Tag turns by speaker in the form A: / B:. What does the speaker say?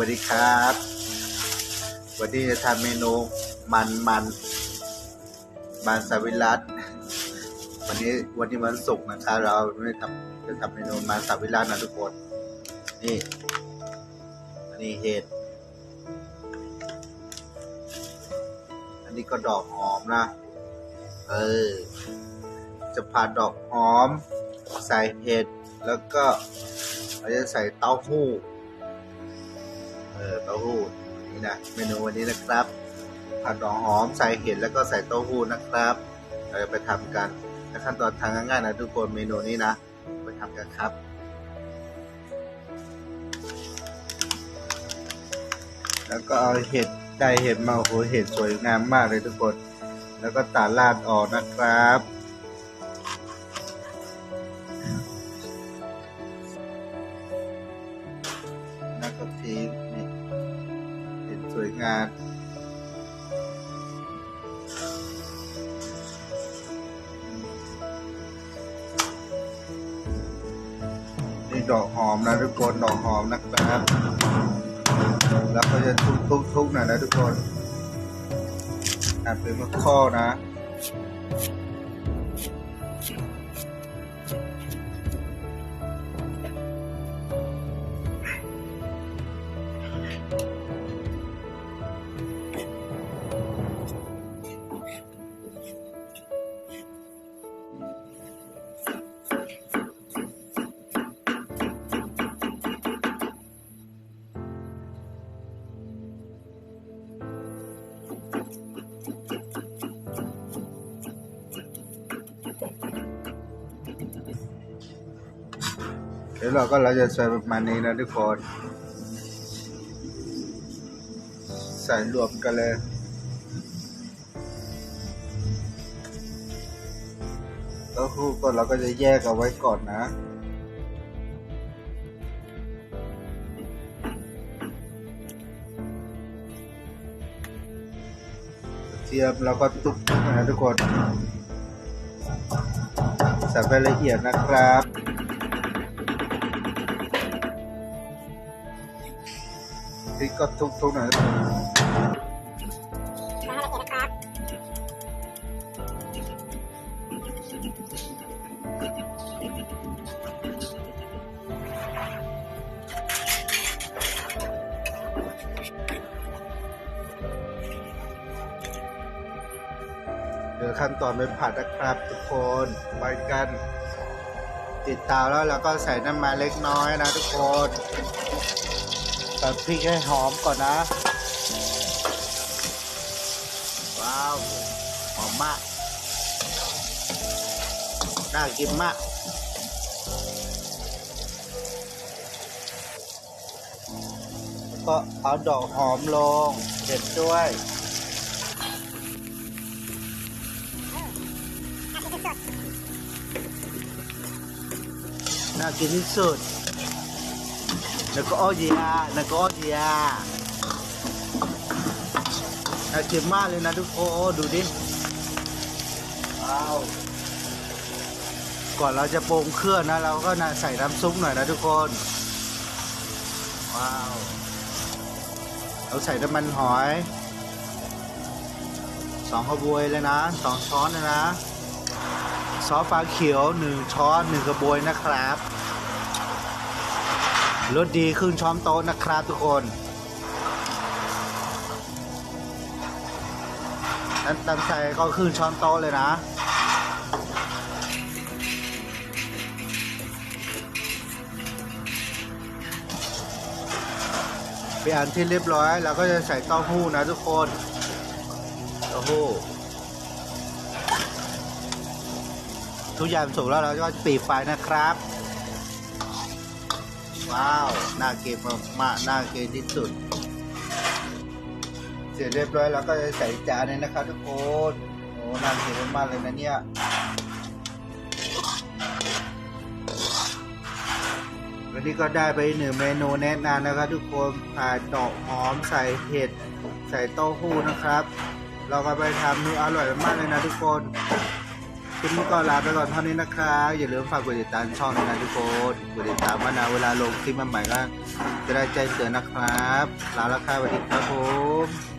A: วัสดีครับ วันนี้จะทำเมนูมันมันมันสวิรัตวันนี้วันนี้วันศุกร์นะครับเราไม่ทำจะทำเมนูมันสวิรัตนะทุกคน นี่อันนี้เห็ดอันนี้ก็ดอกหอมนะเออจะผ่าดอกหอม ใส่เห็ดแล้วก็เราจะใส่เต้าหู้ เออเต้าหู้นี่นะเมนูวันนี้นะครับ ผัดดอกหอมใส่เห็ดแล้วก็ใส่เต้าหู้นะครับ เราจะไปทำกันขั้นตอนทางง่ายๆนะทุกคนเมนูนี้นะ ไปทำกันครับแล้วก็เอาเห็ดได้เห็ดมาโอ้โหเห็ดสวยงามมากเลยทุกคน แล้วก็ตัดรากออกนะครับ งามนี่ดอกหอมนะทุกคนดอกหอมนะครับ แล้วก็จะทุบทุบทุบหน่อยนะทุกคนอ่านเป็นมะข้อนะ เดี๋ยวเราก็เราจะใส่ประมาณนี้นะทุกคนใส่รวมกันเลยเต้าหู้ก็เราก็จะแยกเอาไว้ก่อนนะเทียมเราก็ตุ๊บนะทุกคนใส่ไปละเอียดนะครับ พริกก็ทุกๆหน่อยเดี๋ยวขั้นตอนไปผัดนะครับทุกคนไปกัน ติดตาแล้วเราก็ใส่น้ำมันเล็กน้อยนะทุกคน ตัดพริกให้หอมก่อนนะ ว้าว หอมมาก น่ากินมากแล้วก็เอาดอกหอมลงเด็ดด้วยน่ากินที่สุด แล้วก็อ้อเยียแล้วก็อ้อเยียน่ากินมากเลยนะทุกคนดูดิว้าวก่อนเราจะปรุงเครื่องนะเราก็นะใส่น้ำซุปหน่อยนะทุกคนว้าวเราใส่น้ำมันหอยสองขบวยเลยนะสองช้อนเลยนะซอสฟ้าเขียวหนึ่งช้อนหนึ่งกระบวยนะครับ รสดีครึ่งช้อนโต๊ะนะครับทุกคนนั้นตำใส่ก็ครึ่งช้อนโต๊ะเลยนะเปลี่ยนที่เรียบร้อยเราก็จะใส่เต้าหู้นะทุกคนเต้าหู้ทุกอย่างสุกแล้วเราก็จะปิดไฟนะครับ ว้าว น่ากินมากๆน่ากินที่สุด เสร็จเรียบร้อยแล้วก็จะใส่จานเลยนะครับทุกคน โอ้ น่ากินมากๆเลยนะเนี่ยวันนี้ก็ได้ไปหนึ่งเมนูแนะนำนะครับ ทุกคนผ่าดอกหอมใส่เห็ด ใส่เต้าหู้นะครับ เราก็ไปทำนี่อร่อยมากเลยนะทุกคน คลิปนี้ก็ลาไปก่อนเท่านี้นะครับอย่าลืมฝากกดติดตามช่องนะทุกคนกดติดตามมานาเวลาลงคลิปใหม่ๆก็จะได้ใจเตือนนะครับลาแล้วครับสวัสดีครับผม